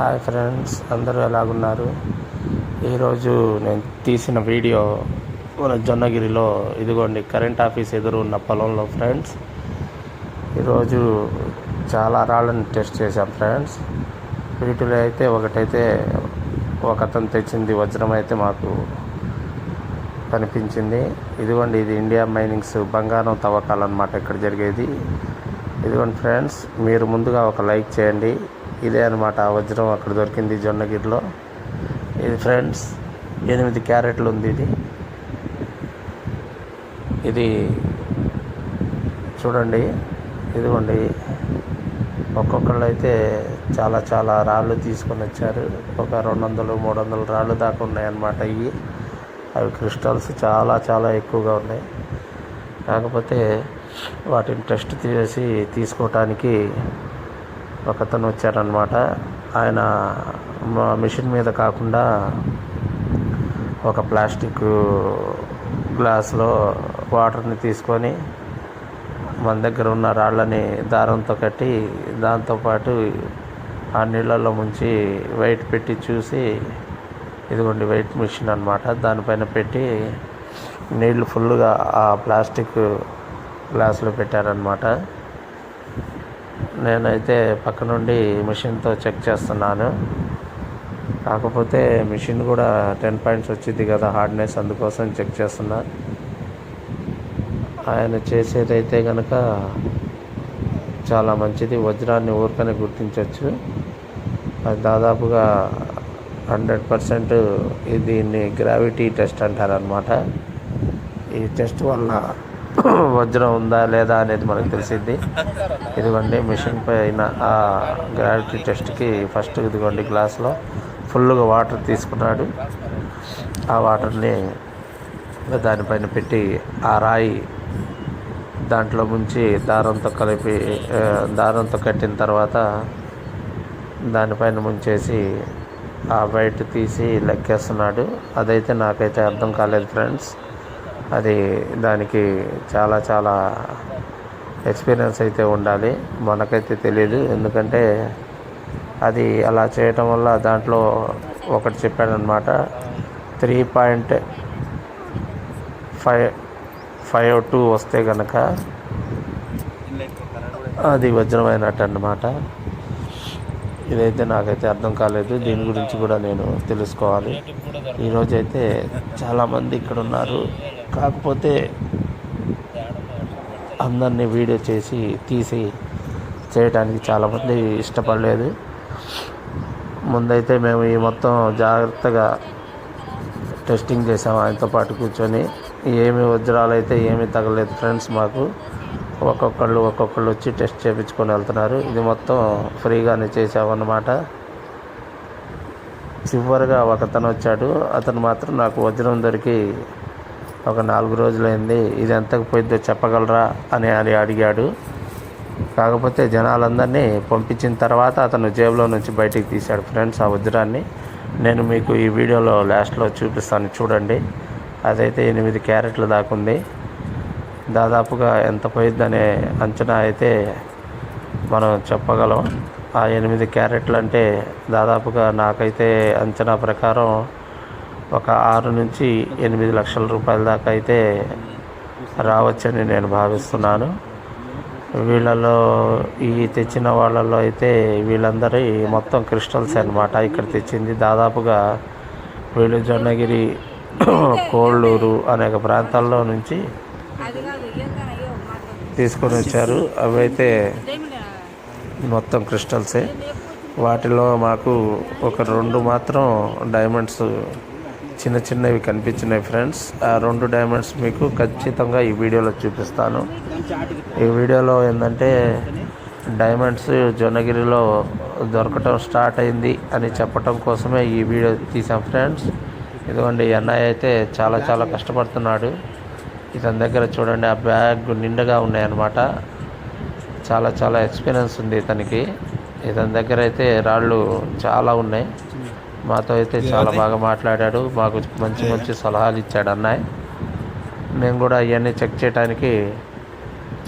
Hi friends అందరూ ఎలాగున్నారు? ఈరోజు నేను తీసిన వీడియో మన జొన్నగిరిలో ఇదిగోండి కరెంట్ ఆఫీస్ ఎదురు ఉన్న పొలంలో ఫ్రెండ్స్. ఈరోజు చాలా రాళ్ళని టెస్ట్ చేశాం ఫ్రెండ్స్. వీటిలో అయితే ఒకటైతే ఒక అతను తెచ్చింది వజ్రం అయితే మాకు కనిపించింది. ఇదిగోండి ఇది ఇండియా మైనింగ్స్ బంగారం తవ్వకాలన్నమాట ఇక్కడ జరిగేది. ఇదిగోండి ఫ్రెండ్స్ మీరు ముందుగా ఒక లైక్ చేయండి. ఇదే అనమాట ఆ వజ్రం అక్కడ దొరికింది జొన్నగిరిలో ఇది ఫ్రెండ్స్ ఎనిమిది క్యారెట్లు ఉంది ఇది. ఇది చూడండి ఇదిగోండి. ఒక్కొక్కళ్ళు అయితే చాలా చాలా రాళ్ళు తీసుకొని వచ్చారు. ఒక రెండు వందలు మూడు వందలు రాళ్ళు దాకా ఉన్నాయన్నమాట ఇవి. అవి క్రిస్టల్స్ చాలా చాలా ఎక్కువగా ఉన్నాయి. కాకపోతే వాటిని టెస్ట్ చేసి తీసుకోవటానికి ఒకతను వచ్చారనమాట ఆయన మా మిషన్ మీద కాకుండా ఒక ప్లాస్టిక్ గ్లాస్లో వాటర్ని తీసుకొని మన దగ్గర ఉన్న రాళ్ళని దారంతో కట్టి దాంతోపాటు ఆ నీళ్ళల్లో ముంచి వెయిట్ పెట్టి చూసి ఇదిగోండి వెయిట్ మిషన్ అనమాట దానిపైన పెట్టి నీళ్ళు ఫుల్గా ఆ ప్లాస్టిక్ గ్లాసులో పెట్టారనమాట నేనైతే పక్క నుండి మిషన్తో చెక్ చేస్తున్నాను. కాకపోతే మిషన్ కూడా టెన్ పాయింట్స్ వచ్చింది కదా హార్డ్నెస్ అందుకోసం చెక్ చేస్తున్నా. ఆయన చేసేదైతే కనుక చాలా మంచిది. వజ్రాన్ని ఊరికనే గుర్తించవచ్చు అది దాదాపుగా హండ్రెడ్ పర్సెంట్ దీన్ని గ్రావిటీ టెస్ట్ అంటారనమాట ఈ టెస్ట్ వల్ల వజ్రం ఉందా లేదా అనేది మనకు తెలిసింది. ఇదిగోండి మిషన్ పైన ఆ గ్రావిటీ టెస్ట్కి ఫస్ట్ ఇదిగోండి గ్లాస్లో ఫుల్గా వాటర్ తీసుకున్నాడు. ఆ వాటర్ని దానిపైన పెట్టి ఆ రాయి దాంట్లో ముంచి దారంతో కలిపి దారంతో కట్టిన తర్వాత దానిపైన ముంచేసి ఆ బయట తీసి లెక్కేస్తున్నాడు. అదైతే నాకైతే అర్థం కాలేదు ఫ్రెండ్స్. అది దానికి చాలా చాలా ఎక్స్పీరియన్స్ అయితే ఉండాలి. మనకైతే తెలియదు ఎందుకంటే అది అలా చేయటం వల్ల దాంట్లో ఒకటి చెప్పాడనమాట. Three point five five two వస్తే కనుక అది వజ్రమైనట్టు అన్నమాట ఇదైతే నాకైతే అర్థం కాలేదు. దీని గురించి కూడా నేను తెలుసుకోవాలి. ఈరోజైతే చాలామంది ఇక్కడ ఉన్నారు కాకపోతే అందరినీ వీడియో చేసి తీసి చేయడానికి చాలామంది ఇష్టపడలేదు. ముందైతే మేము ఈ మొత్తం జాగ్రత్తగా టెస్టింగ్ చేసాం ఆయనతో పాటు కూర్చొని. ఏమి వజ్రాలు అయితే ఏమీ తగలేదు ఫ్రెండ్స్ మాకు. ఒక్కొక్కళ్ళు ఒక్కొక్కళ్ళు వచ్చి టెస్ట్ చేయించుకొని వెళ్తున్నారు. ఇది మొత్తం ఫ్రీగానే చేసామన్నమాట చివరిగా ఒకతను వచ్చాడు. అతను మాత్రం నాకు వజ్రం దొరికి ఒక నాలుగు రోజులైంది ఇది ఎంతకు పోయిద్దో చెప్పగలరా అని అని అడిగాడు. కాకపోతే జనాలందరినీ పంపించిన తర్వాత అతను జేబులో నుంచి బయటికి తీశాడు. ఫ్రెండ్స్ ఆ వజ్రాన్ని నేను మీకు ఈ వీడియోలో లాస్ట్లో చూపిస్తాను చూడండి. అదైతే ఎనిమిది క్యారెట్లు దాకా ఉంది. దాదాపుగా ఎంత పోయిద్దనే అంచనా అయితే మనం చెప్పగలం. ఆ ఎనిమిది క్యారెట్లు అంటే దాదాపుగా నాకైతే అంచనా ప్రకారం ఒక ఆరు నుంచి ఎనిమిది లక్షల రూపాయల దాకా అయితే రావచ్చని నేను భావిస్తున్నాను. వీళ్ళలో ఈ తెచ్చిన వాళ్ళలో అయితే వీళ్ళందరి మొత్తం క్రిస్టల్స్ అనమాట ఇక్కడ తెచ్చింది. దాదాపుగా వీళ్ళు జొన్నగిరి కోళ్ళూరు అనేక ప్రాంతాల్లో నుంచి తీసుకొని వచ్చారు. అవైతే అయితే మొత్తం క్రిస్టల్సే. వాటిలో మాకు ఒక రెండు మాత్రం డైమండ్స్ చిన్న చిన్నవి కనిపించినాయి ఫ్రెండ్స్. ఆ రెండు డైమండ్స్ మీకు ఖచ్చితంగా ఈ వీడియోలో చూపిస్తాను. ఈ వీడియోలో ఏంటంటే డైమండ్స్ జొన్నగిరిలో దొరకటం స్టార్ట్ అయింది అని చెప్పటం కోసమే ఈ వీడియో తీసాం ఫ్రెండ్స్. ఇదిగోండి ఈ అన్నయ్య అయితే చాలా చాలా కష్టపడుతున్నాడు. ఇతని దగ్గర చూడండి ఆ బ్యాగ్ నిండుగా ఉన్నాయన్నమాట. చాలా చాలా ఎక్స్పీరియన్స్ ఉంది ఇతనికి. ఇతని దగ్గర అయితే రాళ్ళు చాలా ఉన్నాయి. మాతో అయితే చాలా బాగా మాట్లాడాడు. మాకు మంచి మంచి సలహాలు ఇచ్చాడు అన్నయ్య. మేము కూడా అవన్నీ చెక్ చేయడానికి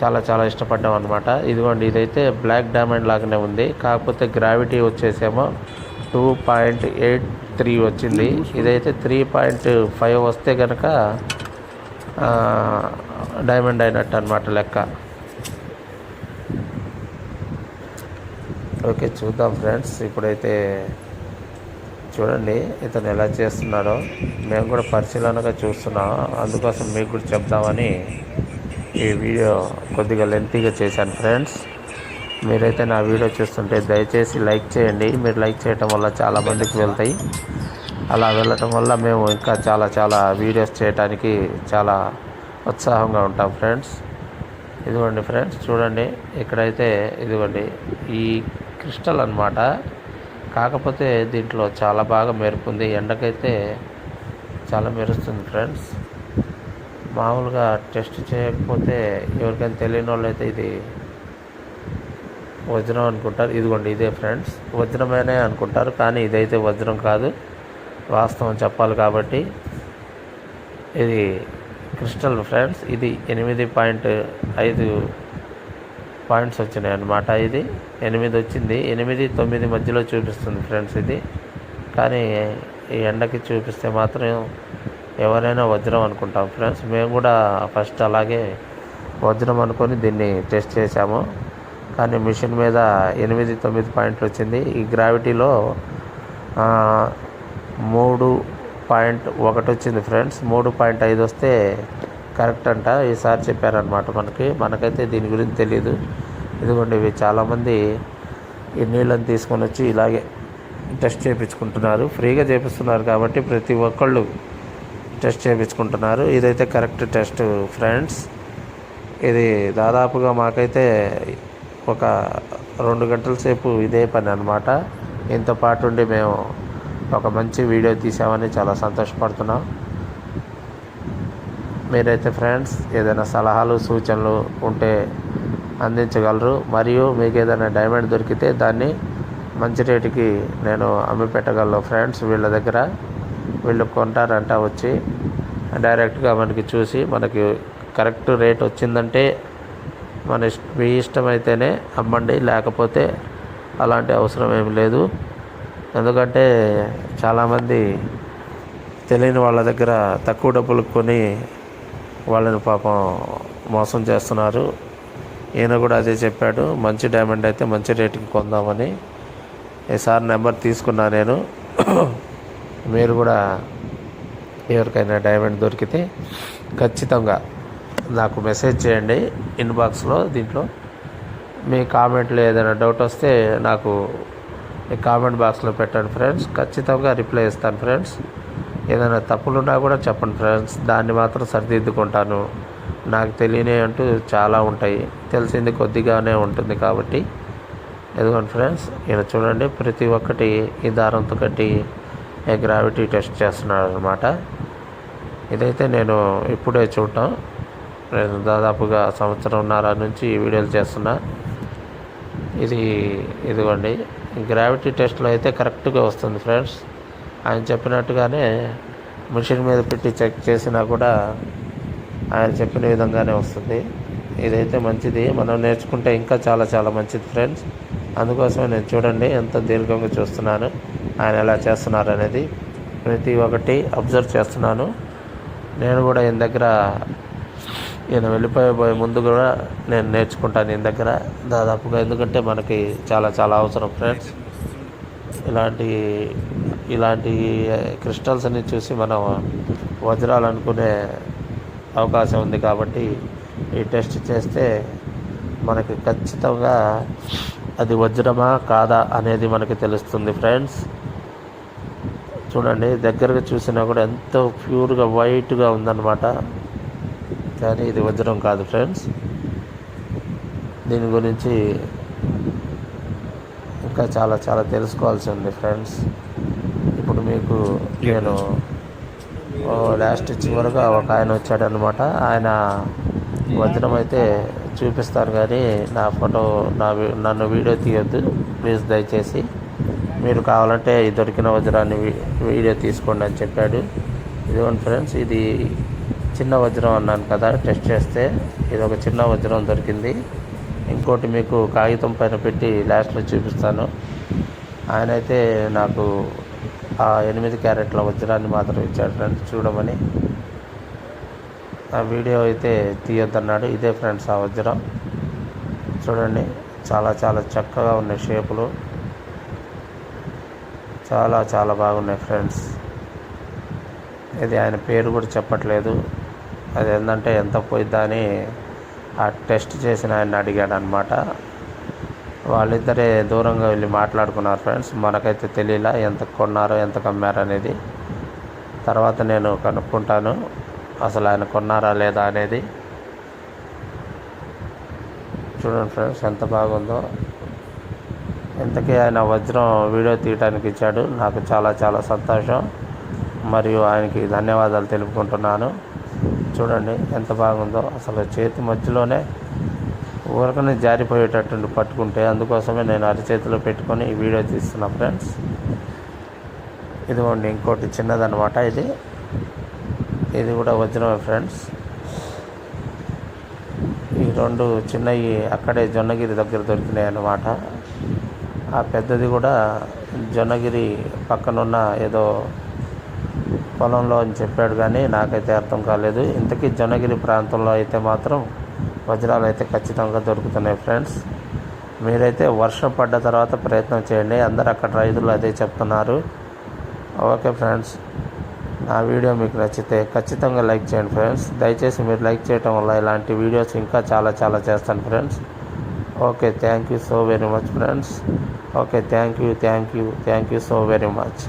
చాలా చాలా ఇష్టపడ్డాం అనమాట ఇదిగోండి ఇదైతే బ్లాక్ డైమండ్ లాగానే ఉంది. కాకపోతే గ్రావిటీ వచ్చేసేమో టూ పాయింట్ ఎయిట్ త్రీ వచ్చింది. ఇదైతే త్రీ పాయింట్ ఫైవ్ వస్తే కనుక డైమండ్ అయినట్టు అనమాట లెక్క. ఓకే చూద్దాం ఫ్రెండ్స్. ఇప్పుడైతే చూడండి ఇతను ఎలా చేస్తున్నాడో. మేము కూడా పరిశీలనగా చూస్తున్నాం. అందుకోసం మీకు కూడా చెప్దామని ఈ వీడియో కొద్దిగా లెంతీగా చేశాను ఫ్రెండ్స్ మీరైతే నా వీడియో చూస్తుంటే దయచేసి లైక్ చేయండి. మీరు లైక్ చేయటం వల్ల చాలా మందికి వెళ్తాయి. అలా వెళ్ళటం వల్ల మేము ఇంకా చాలా చాలా వీడియోస్ చేయడానికి చాలా ఉత్సాహంగా ఉంటాం ఫ్రెండ్స్ ఇదిగోండి ఫ్రెండ్స్ చూడండి. ఇక్కడైతే ఇదిగోండి ఈ క్రిస్టల్ అన్నమాట. కాకపోతే దీంట్లో చాలా బాగా మెరుపుంది. ఎండకైతే చాలా మెరుస్తుంది ఫ్రెండ్స్. మామూలుగా టెస్ట్ చేయకపోతే ఎవరికైనా తెలియని వాళ్ళు అయితే ఇది వజ్రం అనుకుంటారు. ఇదిగోండి ఇదే ఫ్రెండ్స్. వజ్రమేనే అనుకుంటారు కానీ ఇదైతే వజ్రం కాదు. వాస్తవం చెప్పాలి కాబట్టి ఇది క్రిస్టల్ ఫ్రెండ్స్. ఇది ఎనిమిది పాయింట్ ఐదు పాయింట్స్ వచ్చినాయి అన్నమాట. ఇది ఎనిమిది వచ్చింది. ఎనిమిది తొమ్మిది మధ్యలో చూపిస్తుంది ఫ్రెండ్స్ ఇది. కానీ ఈ ఎండకి చూపిస్తే మాత్రం ఎవరైనా వజ్రం అనుకుంటాం ఫ్రెండ్స్. మేము కూడా ఫస్ట్ అలాగే వజ్రం అనుకొని దీన్ని టెస్ట్ చేసాము కానీ మిషన్ మీద ఎనిమిది తొమ్మిది పాయింట్లు వచ్చింది. ఈ గ్రావిటీలో మూడు పాయింట్ ఒకటి వచ్చింది ఫ్రెండ్స్. మూడు పాయింట్ ఐదు వస్తే కరెక్ట్ అంట. ఈసారి చెప్పారనమాట మనకి. మనకైతే దీని గురించి తెలియదు ఇదిగోండి ఇవి చాలామంది ఈ నీళ్ళని తీసుకొని వచ్చి ఇలాగే టెస్ట్ చేయించుకుంటున్నారు ఫ్రీగా చేపిస్తున్నారు కాబట్టి ప్రతి ఒక్కళ్ళు టెస్ట్ చేయించుకుంటున్నారు ఇదైతే కరెక్ట్ టెస్ట్ ఫ్రెండ్స్. ఇది దాదాపుగా మాకైతే ఒక రెండు గంటల సేపు ఇదే పని అనమాట దీంతో పాటు ఉండి మేము ఒక మంచి వీడియో తీసామని చాలా సంతోషపడుతున్నాం. మీరైతే ఫ్రెండ్స్ ఏదైనా సలహాలు సూచనలు ఉంటే అందించగలరు. మరియు మీకు ఏదైనా డైమండ్ దొరికితే దాన్ని మంచి రేటుకి నేను అమ్మి పెట్టగలను ఫ్రెండ్స్. వీళ్ళ దగ్గర వీళ్ళు కొంటారంట వచ్చి డైరెక్ట్గా మనకి చూసి మనకి కరెక్ట్ రేట్ వచ్చిందంటే మన ఇష్ట మీ ఇష్టమైతేనే అమ్మండి. లేకపోతే అలాంటి అవసరం ఏమి లేదు. ఎందుకంటే చాలామంది తెలియని వాళ్ళ దగ్గర తక్కువ డబ్బులు కొని వాళ్ళని పాపం మోసం చేస్తున్నారు. ఈయన కూడా అదే చెప్పాడు మంచి డైమండ్ అయితే మంచి రేటుకి కొందామని. ఈసారి నెంబర్ తీసుకున్నా నేను. మీరు కూడా ఎవరికైనా డైమండ్ దొరికితే ఖచ్చితంగా నాకు మెసేజ్ చేయండి ఇన్బాక్స్లో దీంట్లో. మీ కామెంట్లో ఏదైనా డౌట్ వస్తే నాకు ఈ కామెంట్ బాక్స్లో పెట్టండి ఫ్రెండ్స్ ఖచ్చితంగా రిప్లై ఇస్తాను ఫ్రెండ్స్ ఏదైనా తప్పులున్నా కూడా చెప్పండి ఫ్రెండ్స్. దాన్ని మాత్రం సరిదిద్దుకుంటాను. నాకు తెలియని అంటూ చాలా ఉంటాయి. తెలిసింది కొద్దిగానే ఉంటుంది కాబట్టి. ఎదుగోండి ఫ్రెండ్స్ ఈయన చూడండి ప్రతి ఒక్కటి ఈ దారంతో కట్టి గ్రావిటీ టెస్ట్ చేస్తున్నాడు అనమాట ఇదైతే నేను ఇప్పుడే చూడటం. నేను దాదాపుగా సంవత్సరంన్నర నుంచి ఈ వీడియోలు చేస్తున్నా. ఇది ఇదిగోండి గ్రావిటీ టెస్ట్లో అయితే కరెక్ట్గా వస్తుంది ఫ్రెండ్స్. ఆయన చెప్పినట్టుగానే మిషన్ మీద పెట్టి చెక్ చేసినా కూడా ఆయన చెప్పిన విధంగానే వస్తుంది. ఇదైతే మంచిది. మనం నేర్చుకుంటే ఇంకా చాలా చాలా మంచిది ఫ్రెండ్స్. అందుకోసమే నేను చూడండి ఎంత దీర్ఘంగా చూస్తున్నాను ఆయన ఎలా చేస్తున్నారు అనేది ప్రతి ఒక్కటి అబ్జర్వ్ చేస్తున్నాను. నేను కూడా ఈయన దగ్గర ఈయన వెళ్ళిపోయే ముందు కూడా నేను నేర్చుకుంటాను ఈయన దగ్గర. దాదాపుగా ఎందుకంటే మనకి చాలా చాలా అవసరం ఫ్రెండ్స్. ఇలాంటి ఇలాంటి క్రిస్టల్స్ అన్ని చూసి మనం వజ్రాలు అనుకునే అవకాశం ఉంది కాబట్టి ఈ టెస్ట్ చేస్తే మనకి ఖచ్చితంగా అది వజ్రమా కాదా అనేది మనకి తెలుస్తుంది ఫ్రెండ్స్. చూడండి దగ్గరగా చూసినా కూడా ఎంతో ప్యూర్గా వైట్గా ఉందన్నమాట. కానీ ఇది వజ్రం కాదు ఫ్రెండ్స్. దీని గురించి ఇంకా చాలా చాలా తెలుసుకోవాల్సి ఉంది ఫ్రెండ్స్. మీకు నేను లాస్ట్ చివరగా ఒక ఆయన వచ్చాడనమాట ఆయన వజ్రం అయితే చూపిస్తాను కానీ నా ఫోటో నా నన్ను వీడియో తీయొద్దు. ప్లీజ్ దయచేసి మీరు కావాలంటే ఈ దొరికిన వజ్రాన్ని వీడియో తీసుకోండి అని చెప్పాడు. ఇదిగోండి ఫ్రెండ్స్ ఇది చిన్న వజ్రం అన్నాను కదా టెస్ట్ చేస్తే ఇది ఒక చిన్న వజ్రం దొరికింది. ఇంకోటి మీకు కాగితం పైన పెట్టి లాస్ట్లో చూపిస్తాను. ఆయన అయితే నాకు ఆ ఎనిమిది క్యారెట్ల వజ్రాన్ని మాత్రం ఇచ్చాడు చూడమని. ఆ వీడియో అయితే తీయొద్దన్నాడు. ఇదే ఫ్రెండ్స్ ఆ వజ్రం. చూడండి చాలా చాలా చక్కగా ఉన్నాయి షేపులు. చాలా చాలా బాగున్నాయి ఫ్రెండ్స్. ఇది ఆయన పేరు కూడా చెప్పట్లేదు. అది ఏంటంటే ఎంత పోయిద్దా అని ఆ టెస్ట్ చేసిన ఆయన అడిగాడు అనమాట వాళ్ళిద్దరే దూరంగా వెళ్ళి మాట్లాడుకున్నారు ఫ్రెండ్స్. మనకైతే తెలియలా ఎంత కొన్నారో ఎంత కమ్మారో అనేది. తర్వాత నేను కనుక్కుంటాను అసలు ఆయన కొన్నారా లేదా అనేది. చూడండి ఫ్రెండ్స్ ఎంత బాగుందో. ఇంతకీ ఆయన వజ్రం వీడియో తీయడానికి ఇచ్చాడు. నాకు చాలా చాలా సంతోషం. మరియు ఆయనకి ధన్యవాదాలు తెలుపుకుంటున్నాను. చూడండి ఎంత బాగుందో. అసలు చేతి మధ్యలోనే ఊరకనే జారిపోయేటట్టు పట్టుకుంటే అందుకోసమే నేను అరచేతిలో పెట్టుకొని ఈ వీడియో తీస్తున్నా ఫ్రెండ్స్. ఇదిగోండి ఇంకోటి చిన్నదనమాట ఇది. ఇది కూడా వజ్రమే ఫ్రెండ్స్. ఈ రెండు చిన్నవి అక్కడే జొన్నగిరి దగ్గర దొరికినాయి అన్నమాట. ఆ పెద్దది కూడా జొన్నగిరి పక్కనున్న ఏదో పొలంలో అని చెప్పాడు కానీ నాకైతే అర్థం కాలేదు. ఇంతకీ జొన్నగిరి ప్రాంతంలో అయితే మాత్రం వజ్రాలు అయితే ఖచ్చితంగా దొరుకుతున్నాయి ఫ్రెండ్స్. మీరైతే వర్షం పడ్డ తర్వాత ప్రయత్నం చేయండి. అందరు అక్కడ రైతులు అదే చెప్తున్నారు. ఓకే ఫ్రెండ్స్ నా వీడియో మీకు నచ్చితే ఖచ్చితంగా లైక్ చేయండి ఫ్రెండ్స్. దయచేసి మీరు లైక్ చేయటం వల్ల ఇలాంటి వీడియోస్ ఇంకా చాలా చాలా చేస్తాను friends. Okay thank you so very much friends. Okay thank you thank you thank you so very much.